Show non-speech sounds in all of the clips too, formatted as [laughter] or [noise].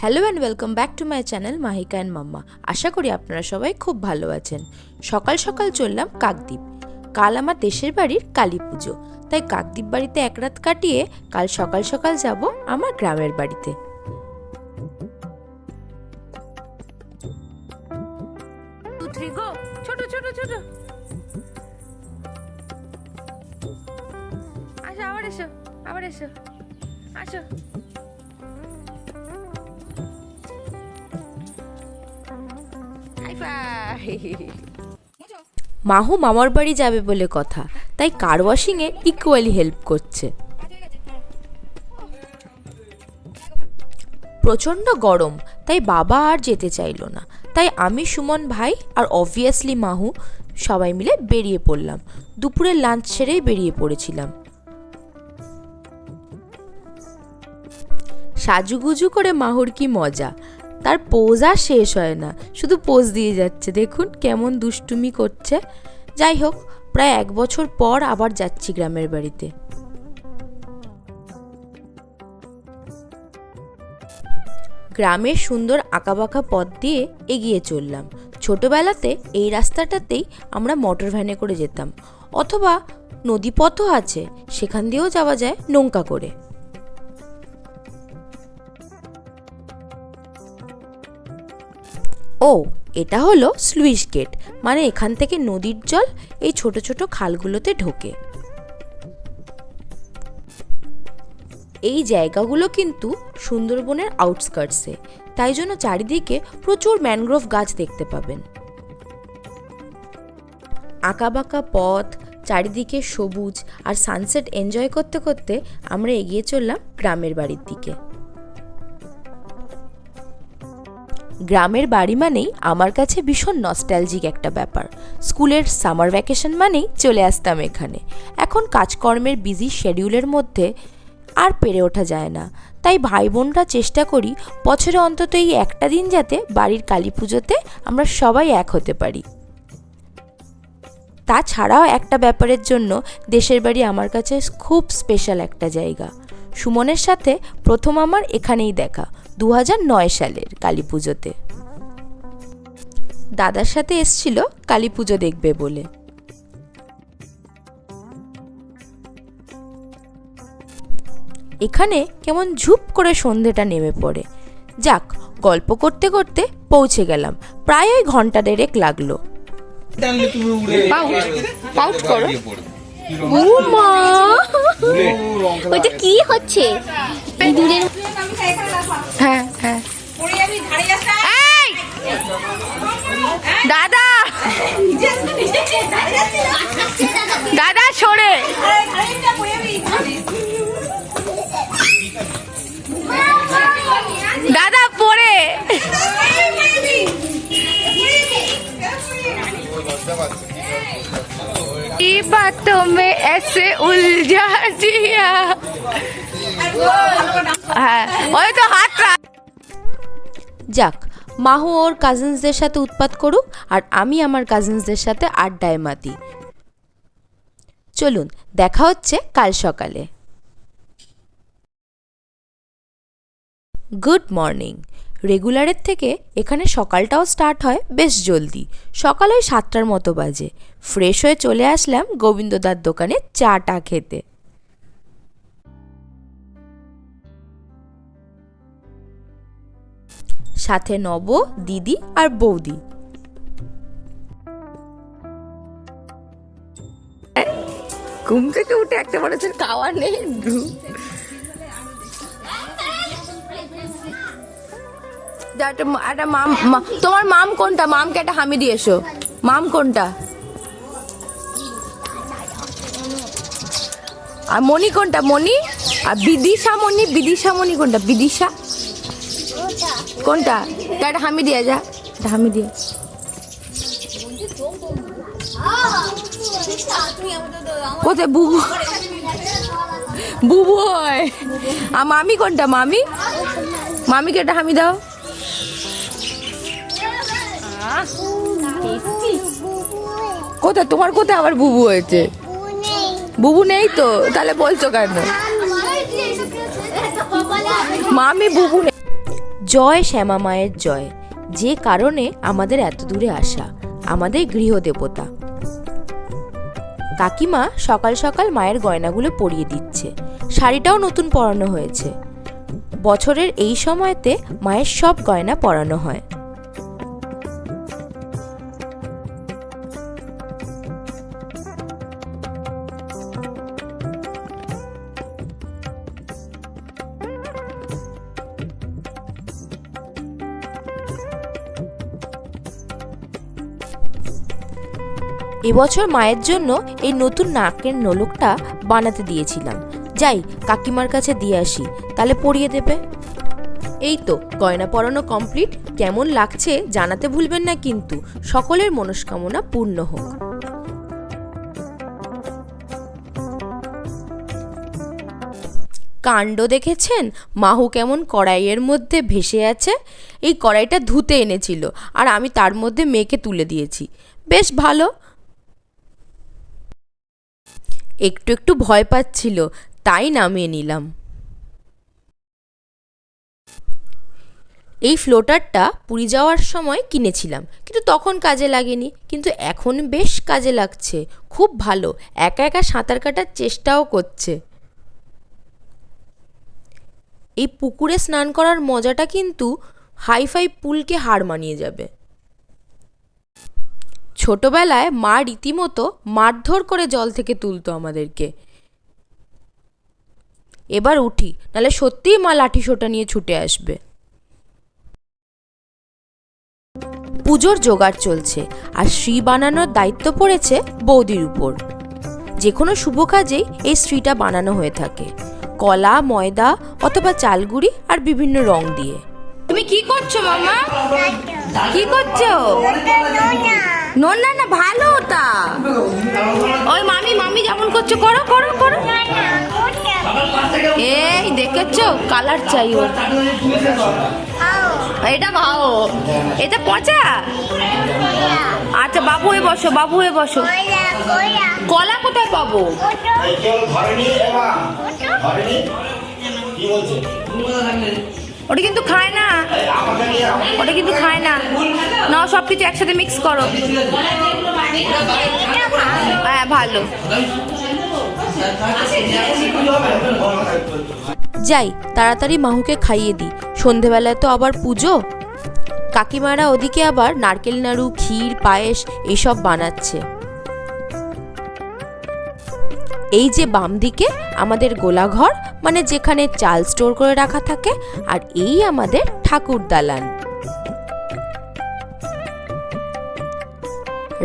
Hello and welcome back to my channel Mahika and mamma আশা করি আপনারা সবাই খুব ভালো আছেন। সকাল সকাল চললাম কাকদ্বীপ। কাল আমার দেশের বাড়ির কালী পুজো। তাই কাকদ্বীপ বাড়িতে এক রাত কাটিয়ে কাল সকাল সকাল যাব আমার গ্রামের বাড়িতে। আবার এসো আবার এসো। আসো। মাহু মামার বাড়ি যাবে বলে কথা, তাই কার ওয়াশিংয়ে ইকুয়ালি হেল্প করছে। প্রচণ্ড গরম, তাই বাবা আর যেতে চাইলো না। তাই আমি, সুমন ভাই আর অবভিয়াসলি মাহু সবাই মিলে বেরিয়ে পড়লাম। দুপুরের লাঞ্চ সেরেই বেরিয়ে পড়েছিলাম। সাজুগুজু করে মাহুর কি মজা? তার পোজ আর শেষ হয় না। শুধু পোজ দিয়ে যাচ্ছে। দেখুন কেমন দুষ্টুমি করছে। যাই হোক, প্রায় এক বছর পর আবার যাচ্ছি গ্রামের বাড়িতে। গ্রামের সুন্দর আঁকাবাঁকা পথ দিয়ে এগিয়ে চললাম। ছোটবেলাতে এই রাস্তাটাতেই আমরা মোটর ভ্যানে করে যেতাম। অথবা নদীপথও আছে। সেখান দিয়েও যাওয়া যায় নৌকা করে। ও, এটা হলো স্লুইস গেট মানে এখান থেকে নদীর জল এই ছোট ছোট খালগুলোতে ঢোকে। এই জায়গাগুলো কিন্তু সুন্দরবনের আউটস্কার্টসে, তাই জন্য চারিদিকে প্রচুর ম্যানগ্রোভ গাছ দেখতে পাবেন। আঁকাবাঁকা পথ, চারিদিকে সবুজ আর সানসেট এনজয় করতে করতে আমরা এগিয়ে চললাম গ্রামের বাড়ির দিকে। গ্রামের বাড়ি মানেই আমার কাছে ভীষণ নস্টালজিক একটা ব্যাপার। স্কুলের সামার ভ্যাকেশন মানেই চলে আসতাম এখানে। এখন কাজকর্মের বিজি শেডিউলের মধ্যে আর পেরে ওঠা যায় না। তাই ভাই বোনরা চেষ্টা করি বছরে অন্তত এই একটা দিন যাতে বাড়ির কালী পুজোতে আমরা সবাই এক হতে পারি। তাছাড়াও একটা ব্যাপারের জন্য দেশের বাড়ি আমার কাছে খুব স্পেশাল একটা জায়গা। সুমনের সাথে প্রথম আমার এখানেই দেখা দু সালের কালী পুজোতে। দাদার সাথে এসছিল কালী পুজো দেখবে বলে। এখানে কেমন ঝুপ করে সন্ধেটা নেমে পড়ে। যাক, গল্প করতে করতে পৌঁছে গেলাম, প্রায় ঘণ্টা দেড়েক লাগল। পাউট করো। মা ওইটা কি হচ্ছে? ইঁদুরের হ্যাঁ হ্যাঁ। দাদা! দাদা সরে। এসে উলঝা জিয়া ওই তো যাক, মাহু ওর কাজিনসদের সাথে উৎপাত করুক আর আমি আমার কাজিনসদের সাথে আড্ডায় মাতি। চলুন, দেখা হচ্ছে কাল সকালে। গুড মর্নিং রেগুলারের থেকে এখানে সকালটাও স্টার্ট হয় বেশ জলদি। সকাল ওই সাতটার মতো বাজে। ফ্রেশ হয়ে চলে আসলাম গোবিন্দদার দোকানে চাটা খেতে। সাথে নব, দিদি আর বৌদি। ঘুম থেকে উঠে একটা মানুষের খাওয়া নেই একটা মাম তোমার মাম কোনটা? মামকে একটা হামি দিয়ে এসো। মাম কোনটা? আর মণি কোনটা? মণি? আর বিদিশা মণি? বিদিশা মণি কোনটা? বিদিশা? কোনটা? একটা হামি দিয়ে যা। একটা হামি দিয়ে। কোথায় বুবু? বুবু হয়। আর মামি কোনটা? মামি? মামিকে একটা হামি দাও। কোথায়? তোমার কোথায় আবার বুবু হয়েছে? বুবু নেই তো? তাহলে বলছো কেন? মামি বুবু নেই। জয় শ্যামা মায়ের জয়। যে কারণে আমাদের এত দূরে আসা, আমাদের গৃহদেবতা কাকিমা সকাল সকাল মায়ের গয়নাগুলো পরিয়ে দিচ্ছে। শাড়িটাও নতুন পরানো হয়েছে। বছরের এই সময়তে মায়ের সব গয়না পরানো হয়। এবছর মায়ের জন্য এই নতুন নাকের নোলকটা বানাতে দিয়েছিলাম। যাই, কাকিমার কাছে দিয়ে আসি তাহলে পরিয়ে দেবে। এই তো, গয়না পরানো কমপ্লিট কেমন লাগছে জানাতে ভুলবেন না কিন্তু, সকলের মনস্কামনা পূর্ণ হোক। কাণ্ড দেখেছেন? মাহু কেমন কড়াইয়ের মধ্যে ভেসে আছে? এই কড়াইটা ধুতে এনেছিল, আর আমি তার মধ্যে মেয়েকে তুলে দিয়েছি। বেশ ভালো। একটু একটু ভয় পাচ্ছিল তাই নামিয়ে নিলাম। এই ফ্লোটারটা পুরী যাওয়ার সময় কিনেছিলাম, কিন্তু তখন কাজে লাগেনি, কিন্তু এখন বেশ কাজে লাগছে, খুব ভালো, একা একা সাঁতার কাটার চেষ্টাও করছে। এই পুকুরে স্নান করার মজাটা কিন্তু হাইফাই পুলকে হার মানিয়ে যাবে। ছোটবেলায় মা রীতিমতো মারধর করে জল থেকে তুলতো আমাদেরকে এবার উঠি নাহলে সত্যিই মা লাঠি সোটা নিয়ে ছুটে আসবে। পুজোর জোগাড় চলছে, আর শ্রী বানানোর দায়িত্ব পড়েছে বৌদির উপর। যে কোনো শুভ কাজেই এই শ্রীটা বানানো হয়ে থাকে, কলা, ময়দা অথবা চালগুড়ি আর বিভিন্ন রং দিয়ে। তুমি কি করছ মামা? কি করছ? নোনা না ভালো ওটা ওই মামি মামি যেমন করছ, করো করো করো। এই দেখেছ? কালার চাই এটা ভাও। এটা পচা? আচ্ছা বাবু হয়ে বসো, বাবু হয়ে বসো। কলা কোথায় পাবো? ওটা কিন্তু খায় না। ওটা কিন্তু খায় না। না সব কিছু একসাথে মিক্স করো। হ্যাঁ ভালো। যাই, তাড়াতাড়ি মাহুকে খাইয়ে দিই সন্ধেবেলায় তো আবার পুজো। কাকিমারা ওদিকে আবার নারকেল নাড়ু, ক্ষীর, পায়েস এইসব বানাচ্ছে। এই যে বাম দিকে আমাদের গোলাঘর মানে যেখানে চাল স্টোর করে রাখা থাকে, আর এই আমাদের ঠাকুর দালান।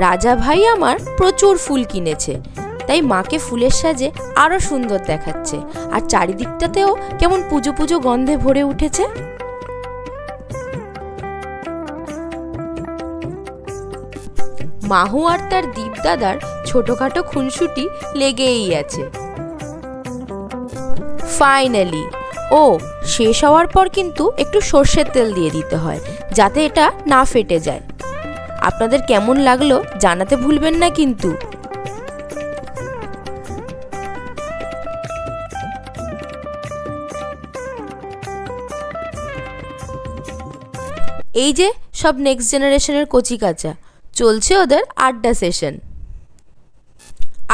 রাজা ভাই আমার প্রচুর ফুল কিনেছে। তাই মাকে ফুলের সাজে আরও সুন্দর দেখাচ্ছে। আর চারিদিকটাতেও কেমন পুজো পুজো গন্ধে ভরে উঠেছে। মাহু আর তার দীপদাদার ছোটখাটো খুনসুটি লেগেই আছে। ফাইনালি ও, শেষ হওয়ার পর কিন্তু একটু সর্ষের তেল দিয়ে দিতে হয়, যাতে এটা না ফেটে যায়। আপনাদের কেমন লাগল জানাতে ভুলবেন না কিন্তু। এই যে সব নেক্সট জেনারেশনের কচি কাচা। চলছে ওদের আড্ডা সেশন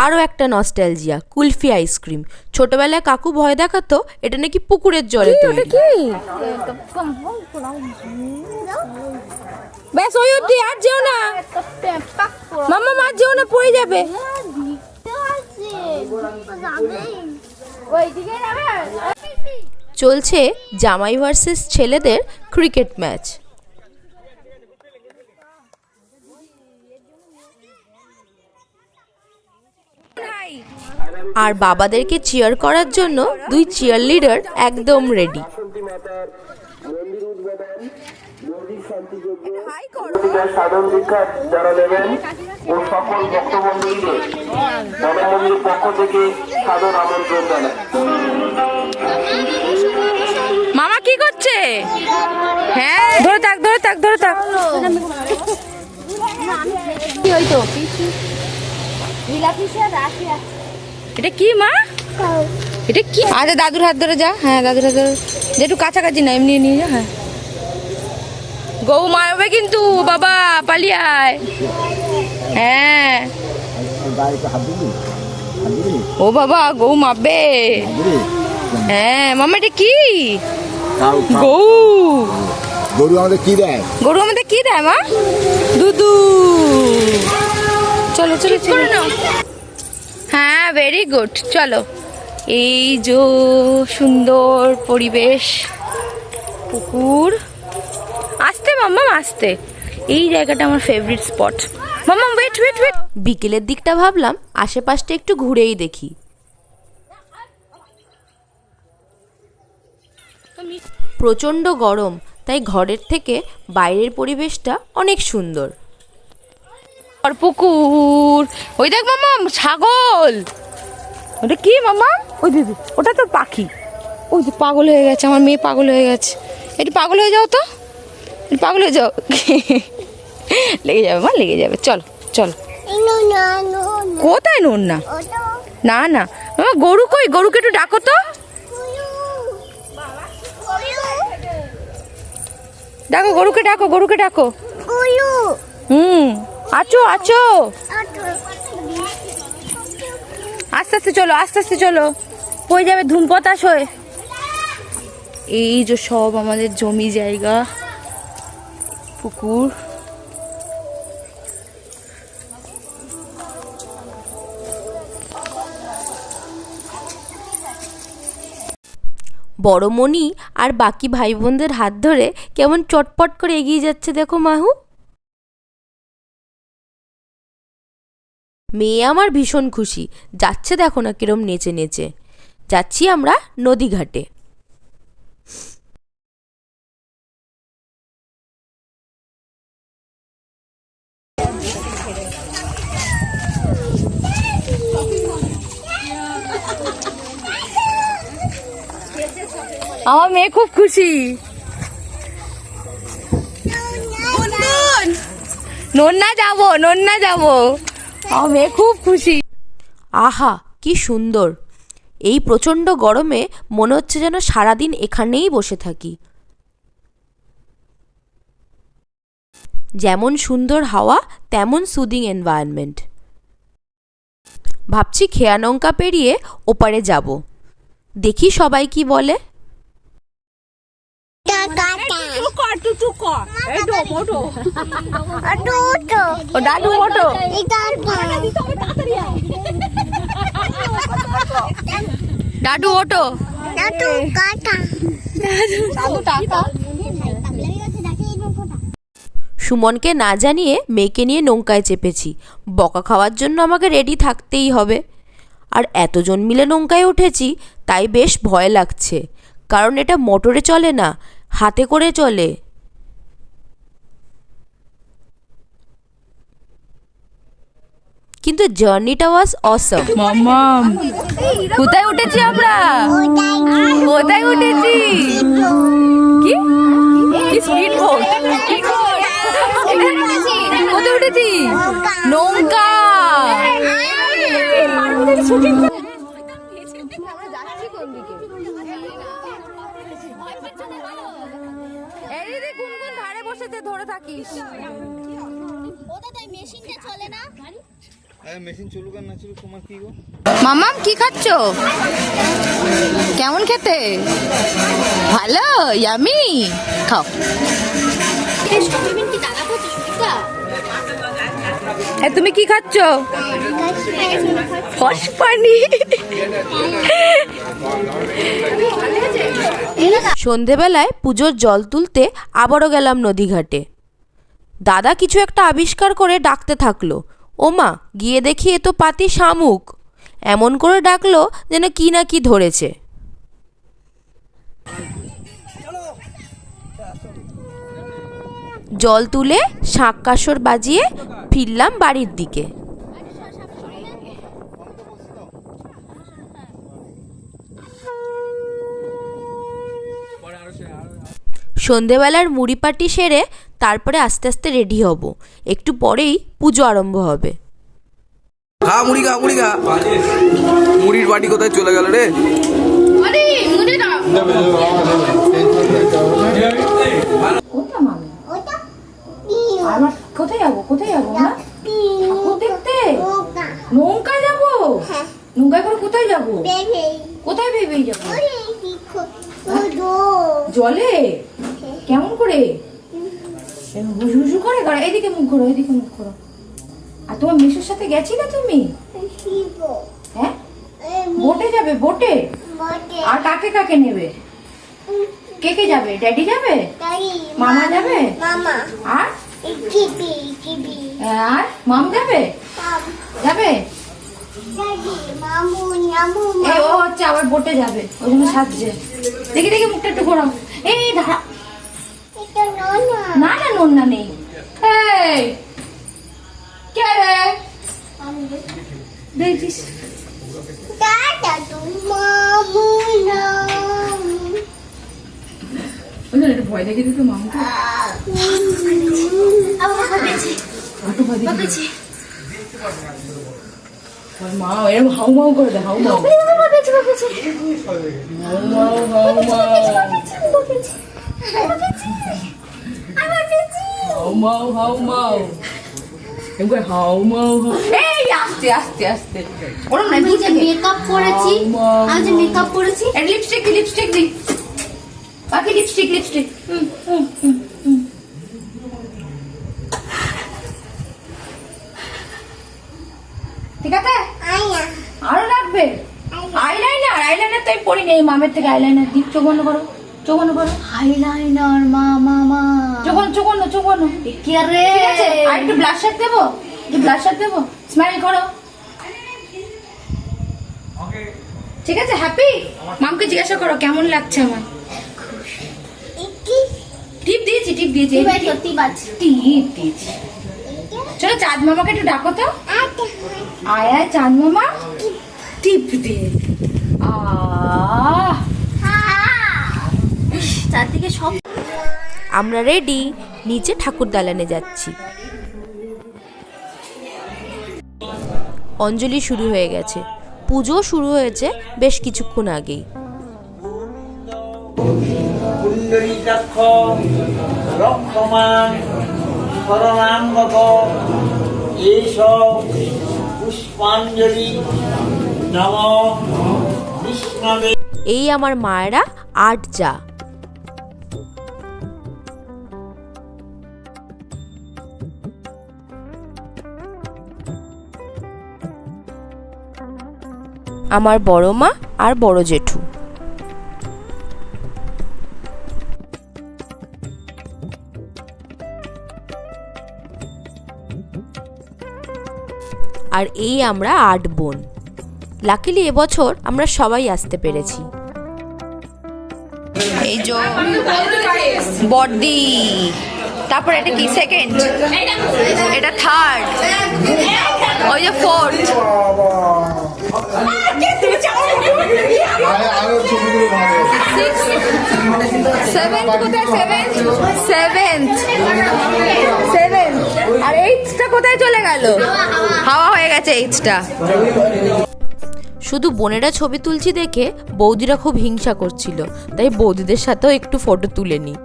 আরও একটা নস্টালজিয়া কুলফি আইসক্রিম ছোটবেলায় কাকু ভয় দেখাতো এটা নাকি পুকুরের জলে তৈরি। ব্যাস ওই অব্দি আর যেও না। মামা মার যেও না পড়ে যাবে। চলছে জামাই ভার্সেস ছেলেদের ক্রিকেট ম্যাচ আর বাবাদেরকে চিয়ার করার জন্য দুই চিয়ার লিডার একদম রেডি সাধন দীক্ষা যারা নেবেন ও সকল ভক্তবন্ধুকে মন্দিরের পক্ষ থেকে সাদর আমন্ত্রণ জানাই মামা কি করছে? হ্যাঁ ধরে থাক ধরে থাক ধরে থাক। এটা কি মা? এটা কি? আচ্ছা দাদুর হাত ধরে যা। হ্যাঁ দাদুর হাত ধরে। যে একটু কাছাকাছি না এমনি নিয়ে যা হ্যাঁ। গৌ মারবে কিন্তু বাবা পালিয়ে আয়। হ্যাঁ। ও বাবা গৌ মারবে হ্যাঁ মামা এটা কি? গৌ। গরু আমাদের কি দেয়? গরু আমাদের কি দেয় মা? দুধু। চলো চলো চলো। হ্যাঁ ভেরি গুড চলো। এই যে সুন্দর পরিবেশ, পুকুর। আসতে মাম্মা আসতে। এই জায়গাটা আমার favourite spot mamma wait wait wait বিকেলের দিকটা ভাবলাম, আশেপাশটা একটু ঘুরেই দেখি। প্রচণ্ড গরম, তাই ঘরের থেকে বাইরের পরিবেশটা অনেক সুন্দর। আর পুকুর। ওই দেখ মামা ছাগল। ওটা কি মামা? ওই দিদি ওটা তো পাখি। ওই যে পাগল হয়ে গেছে আমার মেয়ে পাগল হয়ে গেছে। একটু পাগল হয়ে যাও তো। একটু পাগল হয়ে যাও। [laughs] লেগে যাবে মা লেগে যাবে। চল চলো। কোথায় নুন? না না না। মামা গরু কই? গরুকে একটু ডাকো তো। ডাকো গরুকে ডাকো গরুকে ডাকো। হুম। আছো আছো আস্তে আস্তে চলো আস্তে আস্তে চলো। হয়ে যাবে ধুম পতাশ হয়ে এই যে সব আমাদের জমি জায়গা পুকুর। বড়মণি আর বাকি ভাই বোনদের হাত ধরে কেমন চটপট করে এগিয়ে যাচ্ছে দেখো মাহু। মেয়ে আমার ভীষণ খুশি। যাচ্ছে দেখো না কিরম নেচে নেচে। যাচ্ছি আমরা নদীঘাটে। আমার মেয়ে খুব খুশি। নন্না যাব নন্না যাব। মেয়ে খুব খুশি। আহা, কি সুন্দর। এই প্রচণ্ড গরমে মনে হচ্ছে যেন সারাদিন এখানেই বসে থাকি। যেমন সুন্দর হাওয়া, তেমন সুদিং এনভায়রনমেন্ট ভাবছি খেয়া নৌকা পেরিয়ে ওপারে যাব। দেখি সবাই কি বলে। ও দাদু ওটো দাদু ওটো সুমনকে না জানিয়ে মেয়েকে নিয়ে নৌকায় চেপেছি। বকা খাওয়ার জন্য আমাকে রেডি থাকতেই হবে। আর এতজন মিলে নৌকায় উঠেছি তাই বেশ ভয় লাগছে। কারণ এটা মোটরে চলে না হাতে করে চলে। কিন্তু জার্নিটা ওয়াজ অসম মাম্মাম কোথায় উঠেছি আমরা? কোথায় উঠেছি? কি? কি স্পিড বোট কোথায় উঠেছি? নৌকা। ধারে বসেছে ধরে থাকিস মেশিন চলুক আর না চলুক তোমার কি গো? মামাম কি খাচ্ছ? কেমন খেতে? ভালো ইয়ামি। খাও। এ, তুমি কি খাচ্ছ? ফস পানি। সন্ধেবেলায় পুজোর জল তুলতে আবারও গেলাম নদীঘাটে। দাদা কিছু একটা আবিষ্কার করে ডাকতে থাকল। ওমা গিয়ে দেখি এ তো পাতি শামুক। এমন করে ডাকলো যেন কি না কি ধরেছে। জল তুলে শাঁক কাসর বাজিয়ে ফিরলাম বাড়ির দিকে। সন্ধেবেলার মুড়ি পাটি সেরে তারপরে আস্তে আস্তে রেডি হব। একটু পরেই পুজো আরম্ভ হবে। খা মুড়ি খা মুড়ি খা। মুড়ির বাটি কোথায় চলে গেল রে? আমার কোথায় যাব কোথায় যাব আমরা ঠাকুর দেখতে নৌকা যাব নৌকায় করে কোথায় যাব কোথায় ভেবে যাব জলে কেমন করে হুসু হুসু করে করে এদিকে মুখ করো এদিকে মুখ করো আর তোমার মিশুর সাথে গেছিলে তুমি হ্যাঁ বোটে যাবে বোটে আর কাকে কাকে নেবে কে কে যাবে ড্যাডি যাবে মামা যাবে মামা আর আর? মাম যাবে? যাবে? মামু ও হচ্ছে আবার বোটে যাবে ওই জন্য সাজছে। দেখি দেখি মুখটা একটু ঘোরাও। এই দাঁড়া। না না নন্না নেই। এই কে রে? দেখছিস? দাদা তো মামু নাম ওই একটু ভয় দেখে দিতে মামকে মা এরকম হাউ মাউ করে দে হাউ মাউ। হাউ মাউ। হাউ মাউ হাউ মাউ। মাউ হাউ মাউ। এই আস্তে আস্তে আস্তে। ওরম না মেকআপ করেছি। আমি যে মেকআপ করেছি লিপস্টিক লিপস্টিক দি। বাকি লিপস্টিক লিপস্টিক হুম হুম হুম হুম। ঠিক আছে? আরও লাগবে? আইলাইনার। আইলাইনার? তো আমি পরি নেই মামের থেকে আইলাইনার দিই চোখ বন্ধ করো চোখ বন্ধ করো। হাইলাইনার মা মামা চোখ বন্ধ চোখ বন্ধ চোখ বন্ধ। কে রে? ঠিক আছে আর একটু ব্লাশার দেবো? একটু ব্লাশার দেবো? স্মাইল করো। ঠিক আছে হ্যাপি মামকে জিজ্ঞাসা করো কেমন লাগছে আমার? টিপ দিয়েছি টিপ দিয়েছি। সত্যি টিপ দিয়েছি। চলো চাঁদ মামাকে একটু ডাকো তো। আয় আয় চাঁদ মামা। টিপ দিয়ে। চারদিকে সব আমরা রেডি নিচে ঠাকুর দালানে যাচ্ছি। অঞ্জলি শুরু হয়ে গেছে। পুজো শুরু হয়েছে বেশ কিছুক্ষণ আগেই। কুণ্ডলীকাক্ষ রক্ষমান শরণাঙ্গক এষ পুষ্পাঞ্জলি বিষ্ণবে এই আমার মায়েরা আট যা। আমার বড় মা আর বড় জেঠু। আর এই আমরা আট বোন। লাকিলি এবছর আমরা সবাই আসতে পেরেছি। এই যে বডি তারপর এটা কি সেকেন্ড এটা থার্ড ওই যে ফোর্থ সেভেন্থ কোথায় সেভেন্থ আর এইটটা কোথায় চলে গেল হাওয়া হয়ে গেছে এইটটা শুধু বোনেরা ছবি তুলছি দেখে বৌদিরা খুব হিংসা করছিল, তাই বৌদিদের সাথেও একটু ফটো তুলে নিই।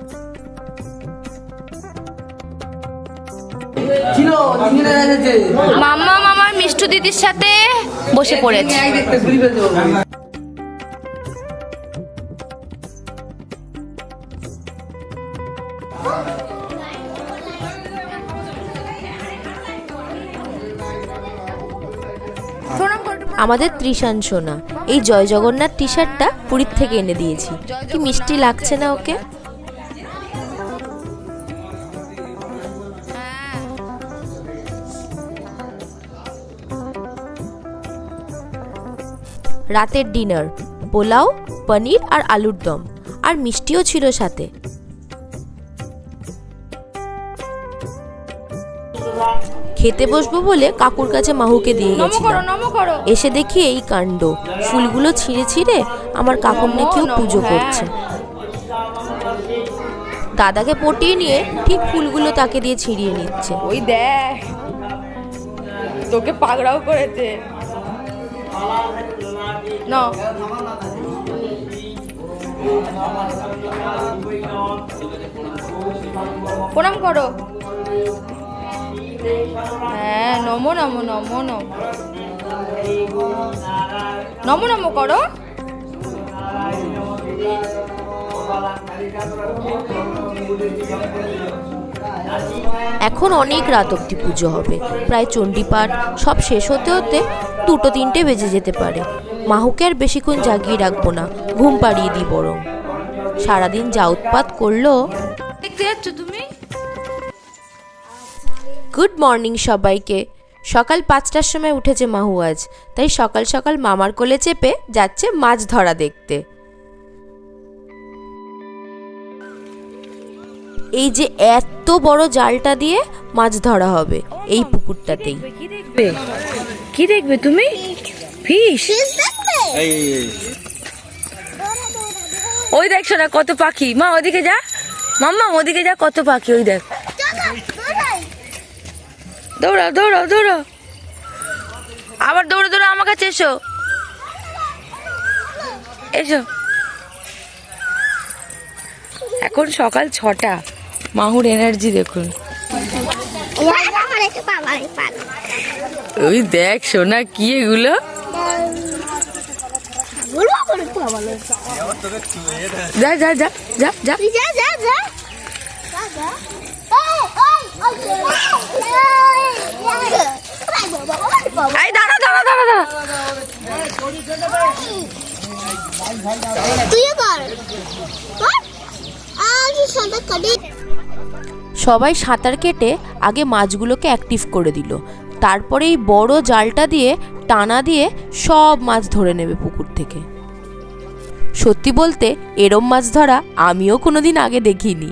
মাম্মা মামার মিষ্টু দিদির সাথে বসে পড়েছে। আমাদের ত্রিশান সোনা এই জয় জগন্নাথ টি শার্টটা পুরীর থেকে এনে দিয়েছি। কি মিষ্টি লাগছে না ওকে? রাতের ডিনার পোলাও পনির আর আলুর দম আর মিষ্টিও ছিল সাথে। খেতে বসবো বলে কাকুর কাছে মাহুকে দিয়ে গেছিলাম। করো। এসে দেখি এই কাণ্ড। ফুলগুলো ছিঁড়ে ছিঁড়ে আমার কাকুর কেউ পুজো করছে। দাদাকে পটিয়ে নিয়ে ঠিক ফুলগুলো তাকে দিয়ে ছিঁড়িয়ে নিচ্ছে। ওই দেখ তোকে পাগড়াও করেছে। না প্রণাম করো। হ্যাঁ নমো নমো নমো নমো। নমো নমো করো। এখন অনেক রাত অবধি পুজো হবে। প্রায় চণ্ডীপাঠ সব শেষ হতে হতে দুটো তিনটে বেজে যেতে পারে। মাহুকে আর বেশিক্ষণ জাগিয়ে রাখব না ঘুম পাড়িয়ে দিই বরং। সারাদিন যা উৎপাত করল। দেখতে যাচ্ছ তুমি? গুড মর্নিং সবাইকে। সকাল পাঁচটার সময় উঠেছে মাহু আজ তাই সকাল সকাল মামার কোলে চেপে যাচ্ছে মাছ ধরা দেখতে। এই যে এত বড় জালটা দিয়ে মাছ ধরা হবে এই পুকুরটাতেই। কি দেখবে? কি দেখবে তুমি? ফিশ ওই দেখ না কত পাখি। মা ওদিকে যা। মাম্মা ওদিকে যা কত পাখি ওই দেখ। দৌড়াও দৌড়াও দৌড়াও। আবার দৌড়ে দৌড়ে আমার কাছে এসো। এসো। এখন সকাল ছটা। মাহুর এনার্জি দেখুন। ওই দেখ সোনা কি এগুলো? যা তুই কর সবাই সাঁতার কেটে আগে মাছগুলোকে অ্যাক্টিভ করে দিল। তারপরে এই বড় জালটা দিয়ে, টানা দিয়ে সব মাছ ধরে নেবে পুকুর থেকে। সত্যি বলতে, এরম মাছ ধরা আমিও কোনোদিন আগে দেখিনি।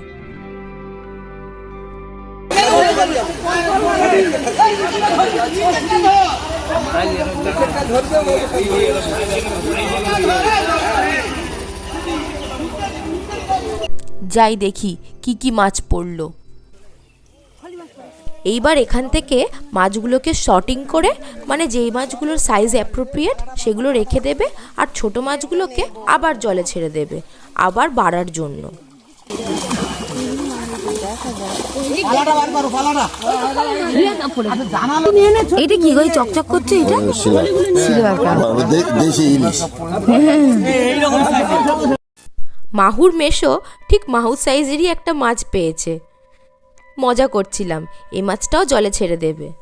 যাই দেখি কি কি মাছ পড়ল। এইবার এখান থেকে মাছগুলোকে শর্টিং করে মানে যেই মাছগুলোর সাইজ অ্যাপ্রোপ্রিয়েট সেগুলো রেখে দেবে আর ছোট মাছগুলোকে আবার জলে ছেড়ে দেবে আবার বাড়ার জন্য। এটা কি গো এই চকচক করছে এটা? দেশি ইলিশ। মাহুর মেশো ঠিক মাহুর সাইজেরই একটা মাছ পেয়েছে। মজা করছিলাম। এই মাছটাও জলে ছেড়ে দেবে।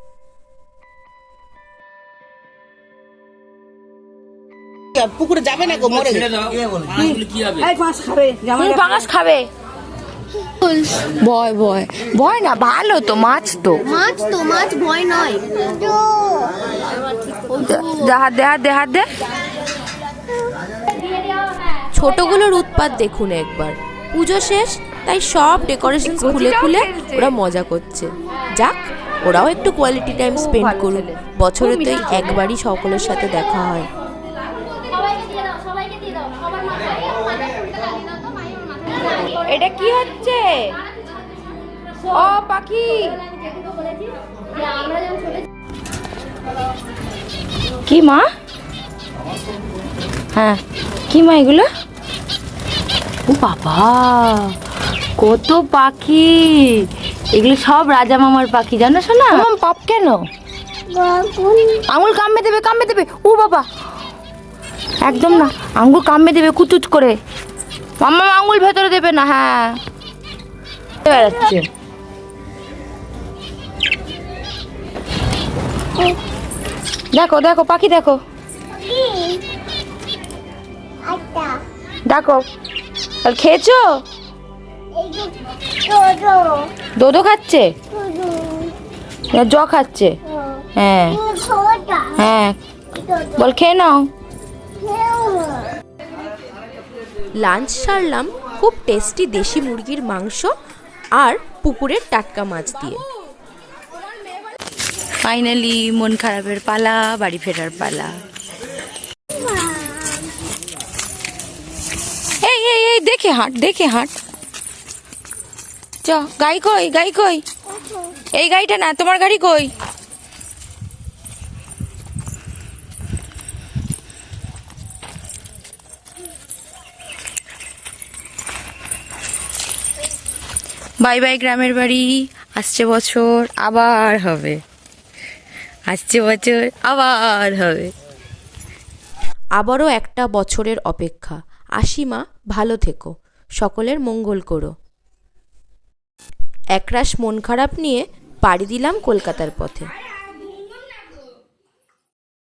তুমি পাঙাশ খাবে। ভয় ভয়। ভয় না ভালো তো মাছ তো। মাছ তো মাছ ভয় নয়। দে হাত দে হাত দে হাত দে। ছোটগুলোর উৎপাত দেখুন একবার। পুজো শেষ তাই সব ডেকোরেশন খুলে খুলে ওরা মজা করছে। যাক ওরাও একটু কোয়ালিটি টাইম স্পেন্ড করুক। বছরে তো একবারই সকলের সাথে দেখা হয়। এটা কি হচ্ছে? ও পাখি! কি মা? হ্যাঁ কি মা এগুলো? ও বাবা! কত পাখি? এগুলো সব রাজা মামার পাখি জানো শোনা মাম পাপ কেন? আঙুল কামড়ে দেবে কামড়ে দেবে। ও বাবা। একদম না আঙুল কামড়ে দেবে কুচুচ করে। মাম্মা আঙুল ভেতরে দেবে না হ্যাঁ। বেড়াচ্ছে। দেখো দেখো পাখি দেখো। দেখো। আর খেয়েছো? দোদো খাচ্ছে? জ খাচ্ছে? হ্যাঁ। হ্যাঁ। বল খেয়ে নাও। লাঞ্চ সারলাম খুব টেস্টি দেশি মুরগির মাংস আর পুকুরের টাটকা মাছ দিয়ে। ফাইনালি মন খারাপের পালা বাড়ি ফেরার পালা। এই এই এই দেখে হাঁট দেখে হাঁট। চ গাই কই গাই কই? এই গাড়িটা না, তোমার গাড়ি কই? বাই বাই গ্রামের বাড়ি, আসছে বছর, আবার হবে। আসছে বছর, আবার হবে। আবারও একটা বছরের অপেক্ষা। আসিমা ভালো থেকো। সকলের মঙ্গল করো। একরাশ মন খারাপ নিয়ে পাড়ি দিলাম কলকাতার পথে।